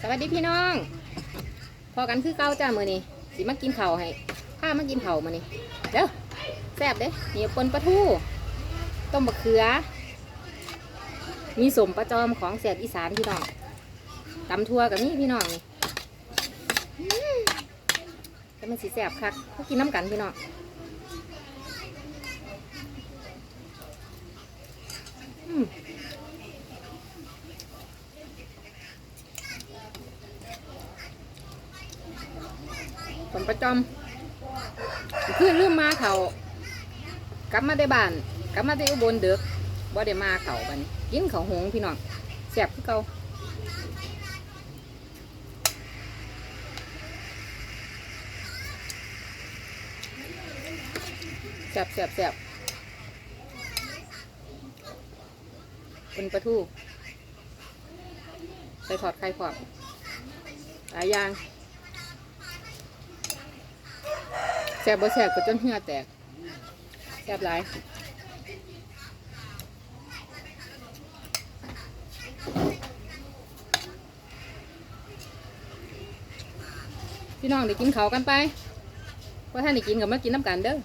สวัสดีพี่น้อง พอกันคือเก้าจ้ามือนี่สิมากินเข่าให้ข้ามากินเข่ามานี่เด้อแซ่บเด้มีปนปลาทูต้มบะเขือ มีสมปลาจอมของแซ่บอีสานพี่น้องตำทั่วกับนี่พี่น้องนี่อืมแต่มันสีแซ่บคักเขากินน้ำกันพี่น้องอืม ผมประจอมคือลืมมาเขากลับมาได้บ้านกลับมาได้อุบลเด็กบ่ได้มาเขาบันกินเขาหงพี่น้องแซ่บคือเกาแซ่บแซ่บแซ่บเป็นปลาทูใส่ทอดไข่ขอบหลายอย่าง แซ่บบ่แซ่บก็จนเหงื่อแตกแซ่บหลายพี่น้องได้กินเขาวกันไปเพราะท่านได้กินกับมากินน้ำกันเด้อ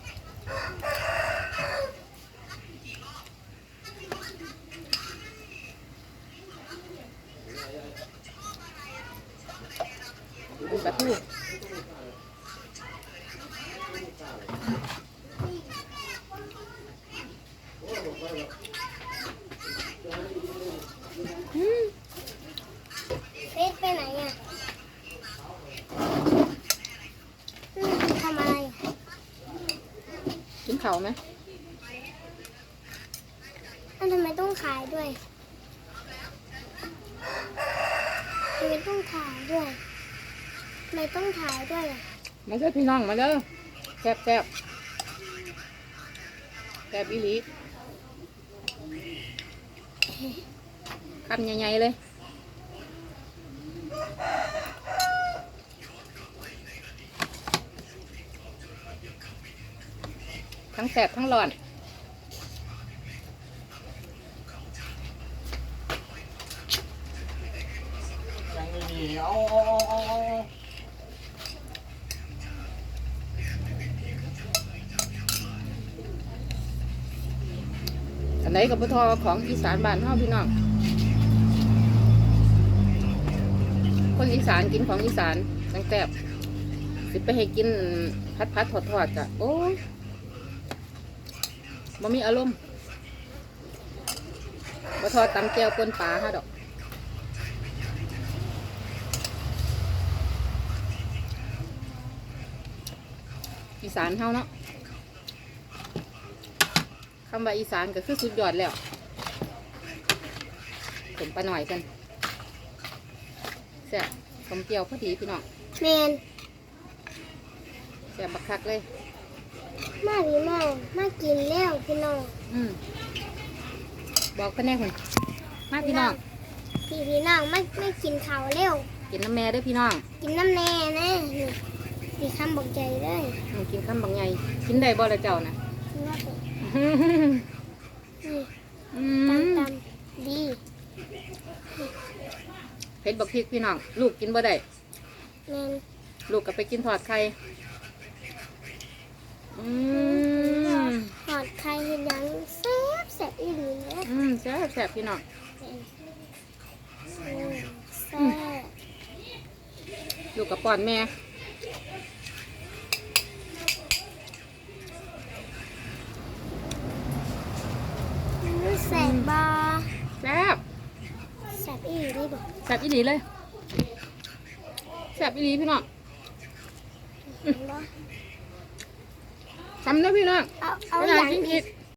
ดูปลาทู เฟสไปไหนอะอืมทำอะไรอะกินเขาวไหมแล้วทำไมต้องขายด้วยทำไมต้องถ่ายด้วยทำไมต้องถ่ายด้วยอะมาเด้อพี่น้องมาเด้อแซ่บแซ่บแซ่บอีหลี คำใหญ่ๆเลย ทั้งแสบทั้งร้อนยังไม่มีเอาเอาเอาเอาเอาอันไหนกับปทอของอีสานบ้านเฮาพี่น้อง อีสานกินของอีสานตั้งแต่บสิไปให้กินพัดพัดทอดทอดกะโอ้ยบ่มีอารมณ์บ่ทอดตำแก้วปนปลาฮะดอกอีสานเฮาเนาะคำว่าอีสานก็คือสุดยอดแล้วผมปลาหน่อยกัน แซ่บต้มเจียวพอดีพี่น้องแมนแซ่บบักคักเลย มาพี่น้องมากินแล้วพี่น้อง อืมบอกกันแน่คุณมาพี่น้อง พี่พี่น้องไม่ไม่กินข้าวเร็ว กินน้ำแม่เด้วยพี่น้องกินน้ำแน่นะนี่มีคำบอกใจเลยอืมกินข้าวบางไงกินได้บ่ละเจ้านะกินว่าเป็นนี่อืตำมตำดี เผ็ดบักพริกพี่น้อง ลูกกินบ่ได้แมนลูกก็ไปกินทอดไข่อืมหอดไข่เห็นยังแซ่บแซ่บอีหลีนะอืมแซ่บแซ่บพี่น้องอืมแซ่บ ลูกกับป้อนแม่ อืมแซ่บบอ แซ่บ แซ่บ อีหลีบอกแซ่บอีหลีเลยแซ่บอีหลีพี่น้องบอทำนะพี่น้องเอาเอาไม่อได้ย่างกินอีอีกก